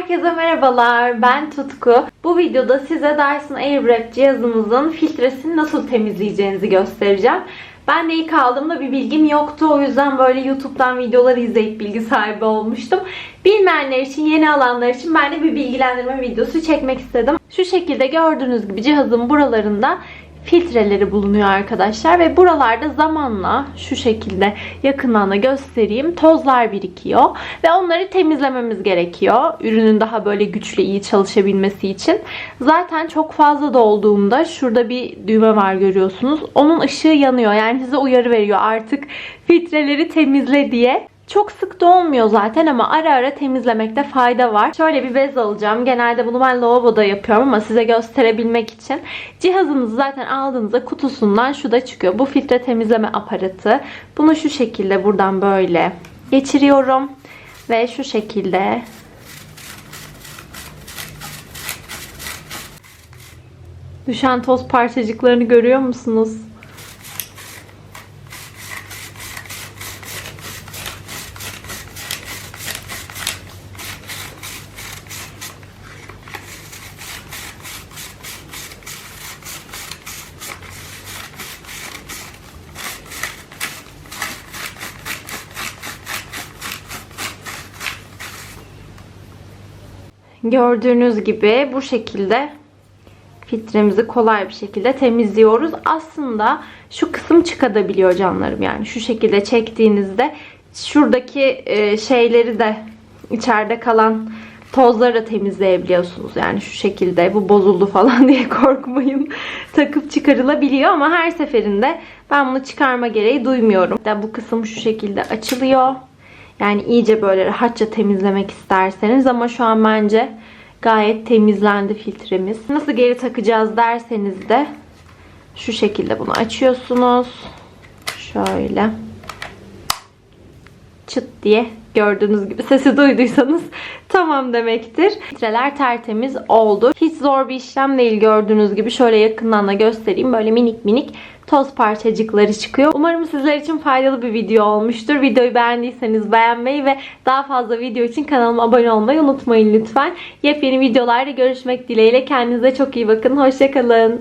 Herkese merhabalar. Ben Tutku. Bu videoda size Dyson Airwrap cihazımızın filtresini nasıl temizleyeceğinizi göstereceğim. Ben de ilk aldığımda bir bilgim yoktu. O yüzden böyle YouTube'dan videolar izleyip bilgi sahibi olmuştum. Bilmeyenler için, yeni alanlar için ben de bir bilgilendirme videosu çekmek istedim. Şu şekilde gördüğünüz gibi cihazın buralarında filtreleri bulunuyor arkadaşlar ve buralarda zamanla şu şekilde yakından da göstereyim. Tozlar birikiyor ve onları temizlememiz gerekiyor ürünün daha böyle güçlü iyi çalışabilmesi için. Zaten çok fazla dolduğunda şurada bir düğme var görüyorsunuz. Onun ışığı yanıyor. Yani size uyarı veriyor. Artık filtreleri temizle diye çok sık da olmuyor zaten ama ara ara temizlemekte fayda var. Şöyle bir bez alacağım. Genelde bunu ben lavaboda yapıyorum ama size gösterebilmek için. Cihazınızı zaten aldığınızda kutusundan şu da çıkıyor. Bu filtre temizleme aparatı. Bunu şu şekilde buradan böyle geçiriyorum. Ve şu şekilde düşen toz parçacıklarını görüyor musunuz? Gördüğünüz gibi bu şekilde filtremizi kolay bir şekilde temizliyoruz. Aslında şu kısım çıkabiliyor canlarım. Yani şu şekilde çektiğinizde şuradaki e, şeyleri de içeride kalan tozları da temizleyebiliyorsunuz. Yani şu şekilde bu bozuldu falan diye korkmayın. Takıp çıkarılabiliyor ama her seferinde ben bunu çıkarma gereği duymuyorum. Da bu kısım şu şekilde açılıyor. Yani iyice böyle rahatça temizlemek isterseniz ama şu an bence gayet temizlendi filtremiz. Nasıl geri takacağız derseniz de şu şekilde bunu açıyorsunuz. Şöyle. Çıt diye gördüğünüz gibi sesi duyduysanız tamam demektir. Filtreler tertemiz oldu. Hiç zor bir işlem değil gördüğünüz gibi. Şöyle yakından da göstereyim. Böyle minik minik toz parçacıkları çıkıyor. Umarım sizler için faydalı bir video olmuştur. Videoyu beğendiyseniz beğenmeyi ve daha fazla video için kanalıma abone olmayı unutmayın lütfen. Yepyeni videolarda görüşmek dileğiyle. Kendinize çok iyi bakın. Hoşçakalın.